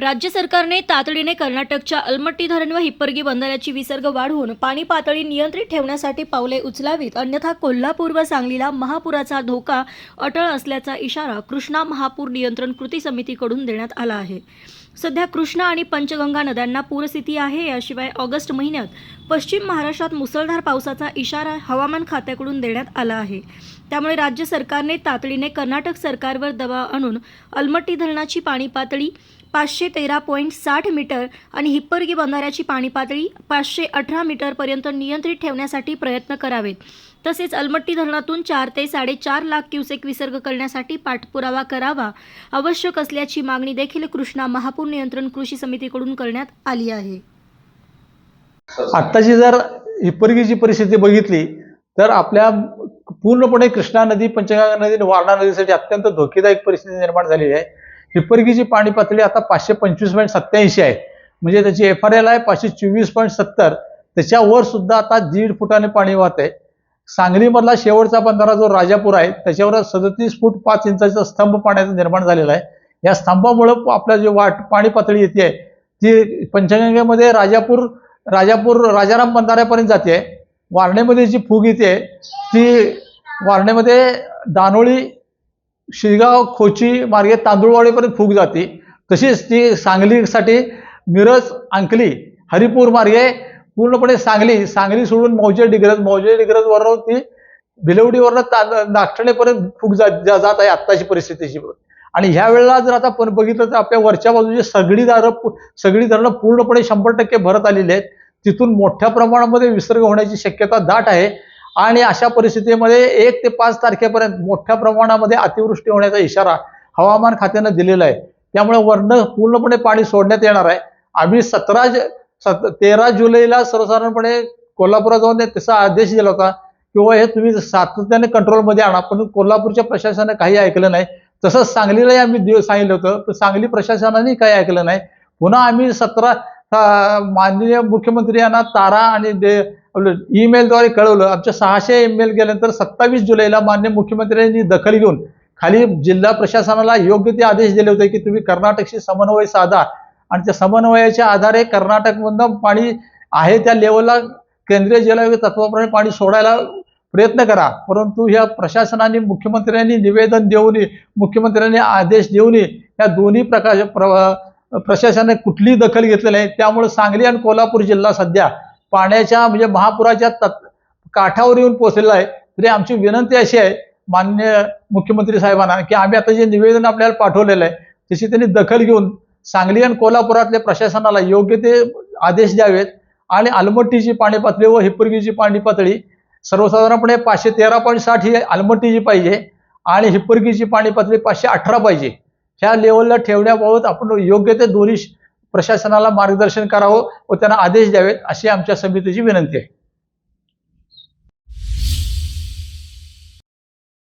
राज्य सरकारने तातडीने कर्नाटकच्या अलमट्टी धरण व हिप्परगी बंधाऱ्याची विसर्ग वाढवून पाणी पातळी नियंत्रित ठेवण्यासाठी पावले उचलावीत. अन्यथा कोल्हापूर व सांगलीला महापुराचा धोका अटळ असल्याचा इशारा कृष्णा महापूर नियंत्रण कृती समितीकडून देण्यात आला आहे. सध्या कृष्णा आणि पंचगंगा नद्यांना पूरस्थिती आहे. याशिवाय ऑगस्ट महिन्यात पश्चिम महाराष्ट्रात मुसळधार पावसाचा इशारा हवामान खात्याकडून देण्यात आला आहे. त्यामुळे राज्य सरकारने तातडीने कर्नाटक सरकारवर दबाव आणून अलमट्टी धरणाची पाणी पातळी पाचशे तेरा पॉईंट साठ मीटर आणि हिप्परगी बंधाऱ्याची पाणी पातळी पाचशे अठरा मीटरपर्यंत नियंत्रित ठेवण्यासाठी प्रयत्न करावेत. तसेच अलमट्टी धरणातून चार ते साडेचार लाख क्युसेक विसर्ग करण्यासाठी पाठपुरावा करावा आवश्यक असल्याची मागणी देखील कृष्णा महापूर नियंत्रण कृषी समितीकडून करण्यात आली आहे. आत्ताची जर हिप्परगीची परिस्थिती बघितली तर आपल्या पूर्णपणे कृष्णा नदी पंचगंगा नदी आणि वारणा नदीसाठी अत्यंत धोकेदायक परिस्थिती निर्माण झालेली आहे. हिप्परगीची पाणी पातळी आता पाचशे पंचवीस पॉईंट सत्याऐंशी आहे. म्हणजे त्याची एफ आर एल आहे पाचशे चोवीस पॉईंट सत्तर. त्याच्यावर सुद्धा आता दीड फुटाने पाणी वाहत आहे. सांगलीमधला शेवटचा बंधारा जो राजापूर आहे त्याच्यावर सदतीस फूट पाच इंचाचा स्तंभ पाण्याचा निर्माण झालेला आहे. या स्तंभामुळं आपल्या जे वाट पाणी पातळी येते. आहे ती पंचगंगेमध्ये राजापूर राजापूर राजाराम बंधाऱ्यापर्यंत जाते. वारणेमध्ये जी फूग येते ती वारणेमध्ये दानोळी शिरगाव खोची मार्गे तांदूळवाडीपर्यंत फूग जाते. तशीच ती सांगलीसाठी मिरज अंकली हरिपूर मार्गे पूर्णपणे सांगली सांगली सोडून मौजे डिग्रज मौजे डिग्रजवरून ती भिलवडीवरनं ता नागठणेपर्यंत फूग जात जा- जात आहे आत्ताची परिस्थितीची. आणि ह्या वेळेला जर आता पण बघितलं तर आपल्या वरच्या बाजूची सगळी दारं सगळी धरणं पूर्णपणे शंभर टक्के भरत आलेली आहेत. तिथून मोठ्या प्रमाणामध्ये विसर्ग होण्याची शक्यता दाट आहे. आणि अशा परिस्थितीमध्ये एक ते पाच तारखेपर्यंत मोठ्या प्रमाणामध्ये अतिवृष्टी होण्याचा इशारा हवामान खात्यानं दिलेला आहे. त्यामुळे वरनं पूर्णपणे पाणी सोडण्यात येणार आहे. आम्ही सतरा ज- सत तेरा जुलैला सर्वसाधारणपणे कोल्हापुरात जाऊन आदेश दिला होता किंवा हे तुम्ही सातत्याने कंट्रोलमध्ये आणा पण कोल्हापूरच्या प्रशासनाने काही ऐकलं नाही. तसंच सांगलीलाही आम्ही दिवस सांगितलं होतं पण सांगली प्रशासनाने काही ऐकलं नाही. पुन्हा आम्ही सतरा माननीय मुख्यमंत्री यांना तारा आणि दे ईमेलद्वारे कळवलं. आमच्या सहाशे ईमेल गेल्यानंतर सत्तावीस जुलैला मान्य मुख्यमंत्र्यांनी दखल घेऊन खाली जिल्हा प्रशासनाला योग्य ते आदेश दिले होते की तुम्ही कर्नाटकशी समन्वय साधा. आणि त्या समन्वयाच्या आधारे कर्नाटकमधनं पाणी आहे त्या लेवलला केंद्रीय जलआयोग तत्वाप्रमाणे पाणी सोडायला प्रयत्न करा. परंतु ह्या प्रशासनाने मुख्यमंत्र्यांनी निवेदन देऊनही मुख्यमंत्र्यांनी आदेश देऊनही या दोन्ही प्रकाश प्र प्रशासनाने कुठलीही दखल घेतलेली आहे त्यामुळे सांगली आणि कोल्हापूर जिल्हा सध्या पाण्याच्या म्हणजे महापुराच्या तत् काठावर येऊन पोहोचलेला आहे. तरी आमची विनंती अशी आहे मान्य मुख्यमंत्री साहेबांना की आम्ही आता जे निवेदन आपल्याला पाठवलेलं आहे त्याची त्यांनी दखल घेऊन सांगली आणि कोल्हापुरातल्या प्रशासनाला योग्य ते आदेश द्यावेत. आणि आलमट्टीची पाणी पातळी व हिप्परगीची पाणी पातळी सर्वसाधारणपणे पाचशे तेरा पॉईंट साठ ही आलमट्टीची पाहिजे आणि हिपुर्गीची पाणी पातळी पाचशे अठरा पाहिजे ह्या लेवलला ठेवण्याबाबत आपण योग्य ते दोन्ही प्रशासनाला मार्गदर्शन करावं व त्यांना आदेश द्यावेत अशी आमच्या समितीची विनंती आहे.